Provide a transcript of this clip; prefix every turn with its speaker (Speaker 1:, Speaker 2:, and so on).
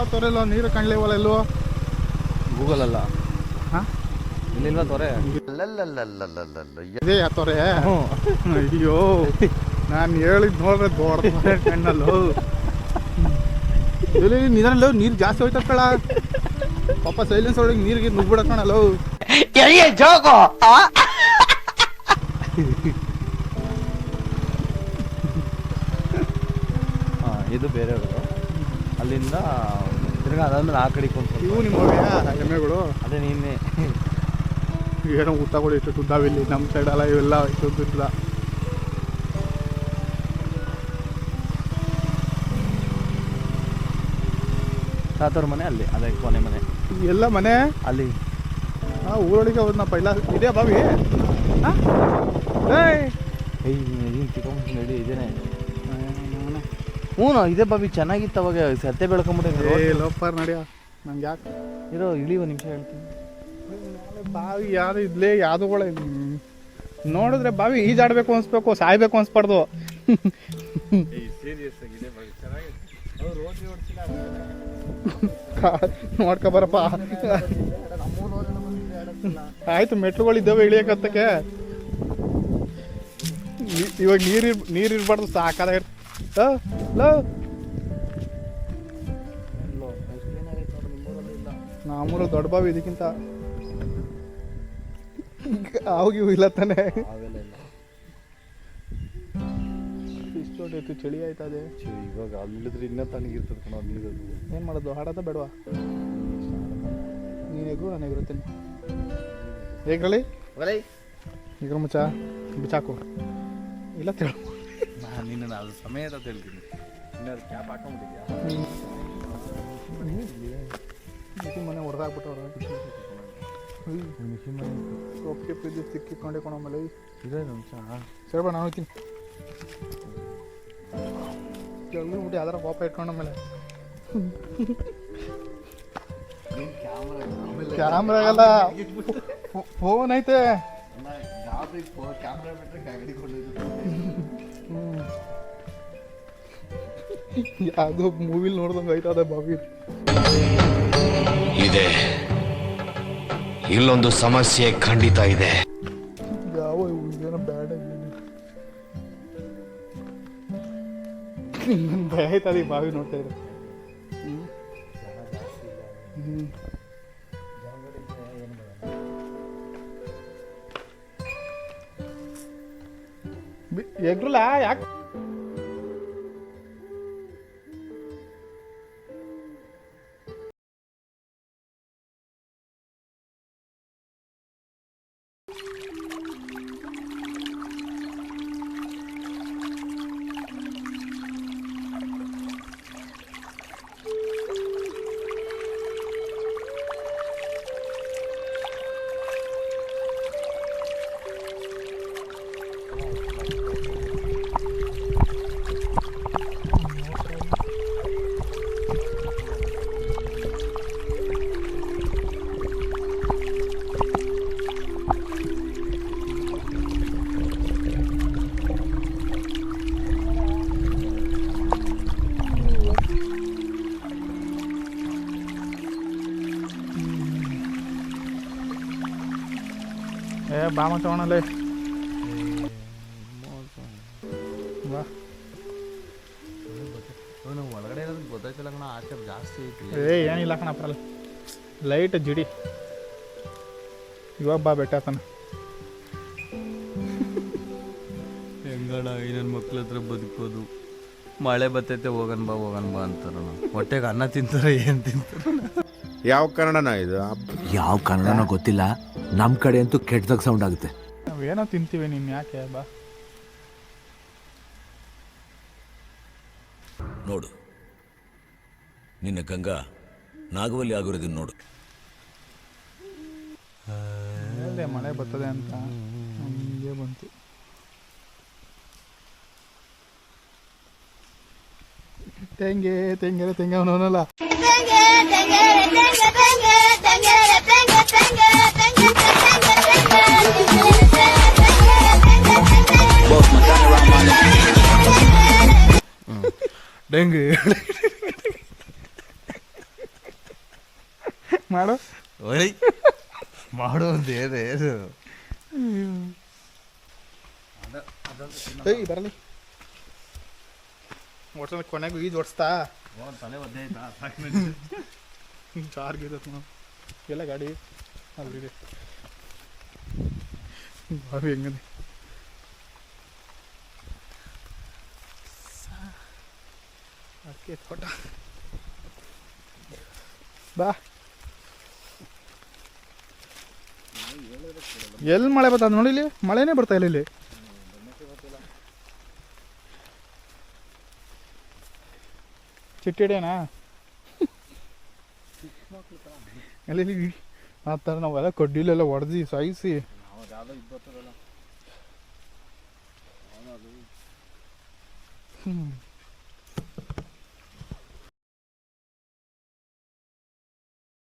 Speaker 1: ಯಾವ ತೊರೆಲ್ಲ ನೀರು ಕಾಣ್ಲಿವಲ್ಲ ಎಲ್ಲೋ
Speaker 2: ಗೂಗಲ್ ಅಲ್ಲ.
Speaker 1: ಹಾಂ?
Speaker 2: ಇಲ್ಲಿಲ್ವಾ ತೊರೆ?
Speaker 1: ಇದೇ ಯಾವ ತೊರೆ ಅಯ್ಯೋ ನಾನು ಹೇಳಿದ್ ನೋಡ್ರೆ ದೊಡ್ಡ ಕಣ್ಣಲ್ಲೋ ಇಲ್ಲಿ ನಿಧಾನಲ್ಲ ನೀರು ಜಾಸ್ತಿ ಹೋಯ್ತಾ ಕಳ ಪಾಪ ಸೈಲೆನ್ಸ್ ಒಳಗೆ ನೀರಿಗೆ ನುಗ್ಬಿಡ ಕಣಲ್ಲ
Speaker 2: ಹಾಂ ಇದು ಬೇರೆಯವರು ಅಲ್ಲಿಂದ ತಿರ್ಗಾ ಅದಾದ್ಮೇಲೆ ಆ ಕಡೆ ಒಂದು
Speaker 1: ಇವು ನಿಮ್ಮ ಎಮ್ಮೆಗಳು?
Speaker 2: ಅದೇ ನಿನ್ನೆ.
Speaker 1: ಏನೋ ಊಟಗಳು ಇಷ್ಟು ಉದ್ದಾವಿಲ್ಲಿ ನಮ್ಮ ಸೈಡೆಲ್ಲ ಇವೆಲ್ಲ ಇಷ್ಟು ಇಲ್ಲ
Speaker 2: ತಾತವ್ರ ಮನೆ ಅಲ್ಲಿ ಅದೇ ಕೊನೆ ಮನೆ.
Speaker 1: ಎಲ್ಲ ಮನೆ?
Speaker 2: ಅಲ್ಲಿ.
Speaker 1: ಆ ಊರೊಳಗೆ ಹೋದ್ನಪ್ಪ ಇಲ್ಲ ಇದೆಯಾ ಬಾವಿ? ಹಾ? ಏಯ್!
Speaker 2: ಏಯ್ ಚಿಕ್ಕಮ್ಮ ನಡಿ ಇದೇನೆ. ಹ್ಞೂ ಇದೇ ಬಾಬಿ ಚೆನ್ನಾಗಿತ್ತು ಅವಾಗ ಸತ್ತೆ ಬೆಳ್ಕೊಂಬಿಟ್ಟೆ.
Speaker 1: ಏ ಲೋಪರ್ ನಡಿಯ? ನಂಗೆ ಯಾಕೆ?
Speaker 2: ಇರೋ ಇಳಿ ಒಂದು ನಿಮಿಷ ಹೇಳ್ತೀನಿ.
Speaker 1: ಬಾವಿ ಯಾರು ಇದ್ಲೇ ಯಾವ್ದುಗಳ ನೋಡಿದ್ರೆ ಬಾವಿ ಈಜಾಡ್ಬೇಕು ಅನ್ಸ್ಬೇಕು ಸಾಯ್ಬೇಕು ಅನ್ಸ್ಬಾರ್ದು. ನೋಡ್ಕೊ ಬರಪ್ಪ. ಆಯ್ತು ಮೆಟ್ರುಗಳು ಇದ್ದಾವೆ ಇಳಿಯಕತ್ತಕ್ಕೆ ಇವಾಗ ನೀರು ನೀರು ಇರ್ಬಾರ್ದು ಸಾಕಾದ ನಮ್ಮೂರು ದೊಡ್ಡ ಬಾವಿ ಇದಕ್ಕಿಂತ ಆವಾಗಿ ಇವು ಇಲ್ಲ ತಾನೆ. ಇಷ್ಟು ದೊಡ್ಡ ಚಳಿ ಆಯ್ತದೆ
Speaker 2: ಅದೇ? ಇವಾಗ ಅಲ್ಲಿದ್ರೆ ಇನ್ನೂ ತಣ್ಣಗಿರ್ತದೆ ಕಣ ನೀರು
Speaker 1: ಏನು ಮಾಡೋದು ಹಾಡೋದ ಬೇಡವಾ? ನೀನು ಎಗ್ರು ನಾನು ಎಗ್ರುತ್ತೀನಿ ಹೇಗ್ರಲಿ ಈಗ ಮುಚ್ಚ ಬಿಚಾಕು ಇಲ್ಲ ತಿಳು.
Speaker 2: ನಿನ್ನ ಅದು ಸಮೇತ ಹೇಳ್ತೀನಿ. ಇನ್ನಾದ್ರು ಕ್ಯಾಪ್ ಹಾಕೊಂಡ್ಬಿಟ್ಟಿದ್ಯಾ?
Speaker 1: ಬಿಸಿ ಮನೆ
Speaker 2: ಮಿಷಿನ್ ಮನೆ
Speaker 1: ಒಪ್ಪಿಗೆ ಪ್ರೀತಿ ಸಿಕ್ಕಿಕೊಂಡೆ ಕೊಣಮೇಲೆ
Speaker 2: ಇದೇ ನಿಮಿಷ.
Speaker 1: ಸರಿ ಬಾ ನಾನು ಹೋಗ್ತೀನಿ. ಜಲ್ದಿ ಬಿಟ್ಟು ಯಾವ್ದಾರ ಪಾಪ ಇಟ್ಕೊಂಡ ಕ್ಯಾಮ್ರಾಗಲ್ಲ ಫೋನ್ ಐತೆ.
Speaker 2: ಕ್ಯಾಮ್ರಾ ಬಿಟ್ಟರೆ ಗಾಡಿ
Speaker 1: ಯಾವುದೋ ಮೂವಿಲಿ ನೋಡ್ದಂಗೆ ಐತದ ಬಾವಿ.
Speaker 3: ಇದೆ. ಇಲ್ಲೊಂದು ಸಮಸ್ಯೆ ಖಂಡಿತ ಇದೆ.
Speaker 1: ಯಾವ ಏನೋ ಬ್ಯಾಡ್ ಭಯ ಆಯ್ತದ ಈ ಬಾವಿ ನೋಡ್ತಾ ಇದ್ರೆ. ಹ್ಮ್. ಎಗ್ರಲ್ಲ ಯಾಕೆ ಬಾಮ ತಗೊಳಲ್ಲ ಬಾ.
Speaker 2: ಒಳಗಡೆ ಇರೋದು ಗೊತ್ತಾಯ್ತಿಲ್ಲ ಕಣ ಆಚೆ ಜಾಸ್ತಿ ಐತಿ
Speaker 1: ಏ ಏನಿಲ್ಲ ಕಣ ಬರಲ್ಲ ಲೈಟ್ ಜಿಡಿ. ಇವಾಗ ಬಾ ಬೆಟ್ಟ ತಾನ
Speaker 2: ಹೆಂಗಡ ಈ ನನ್ನ ಮಕ್ಳ ಹತ್ರ ಬದುಕೋದು ಮಳೆ ಬರ್ತೈತೆ ಹೋಗನ್ ಬಾ ಹೋಗನ್ ಬಾ ಅಂತಾರ ಹೊಟ್ಟೆಗೆ ಅನ್ನ ತಿಂತಾರೆ ಏನು ತಿಂತಾರ?
Speaker 4: ಯಾವ ಕನ್ನಡನ ಇದು?
Speaker 5: ಯಾವ ಕನ್ನಡನೋ ಗೊತ್ತಿಲ್ಲ. ನಮ್ ಕಡೆ ಅಂತೂ ಕೆಟ್ಟದಾಗ ಸೌಂಡ್ ಆಗುತ್ತೆ.
Speaker 1: ನಾವೇನೋ ತಿಂತೀವಿ ನೀನು ಯಾಕೆ ಬಾ.
Speaker 6: ನೋಡು. ನಿನ್ನ ಗಂಗಾ ನಾಗವಲ್ಲಿ ಆಗಿರೋದನ್ನ ನೋಡು.
Speaker 1: ಮಳೆ ಬರ್ತದೆ ಅಂತ ಹಂಗೆ ಬಂತು. ತೆಂಗೆ ತೆಂಗೆ ತೆಂಗೆ ಅವನವನಲ್ಲ.
Speaker 2: ಡೆಂಗಿ.
Speaker 1: ಮಾಡು.
Speaker 2: ಓಯ್ ಮಾಡು ಅಂತ ಏನೇ
Speaker 1: ಏಯ್ ಬರಲಿ. ಓಡ್ಸೋಣ ಕೊನೆಗೂ ಈಜು ಓಡಿಸ್ತಾ.
Speaker 2: ತಲೆ ಒದ್ದೆ
Speaker 1: ನಾವು ಎಲ್ಲ ಗಾಡಿ ಅಲ್ಲಿದೆ. ಬಾವಿ ಹೆಂಗದೆ? ಅಕ್ಕೆ ತೋಟ. ಬಾ. ಎಲ್ಲಿ ಮಳೆ ಬರ್ತದೆ ನೋಡಿ ಇಲ್ಲಿ? ಮಳೆನೇ ಬರ್ತಾ ಇಲ್ಲ ಇಲ್ಲಿ. ಚಿಟ್ಟಿಡೇನಾ ಆ ಥರ ನಾವೆಲ್ಲ ಕಡ್ಡಿಲೆಲ್ಲ ಹೊಡೆದು ಸಾಯಿಸಿ. ಹ್ಞೂ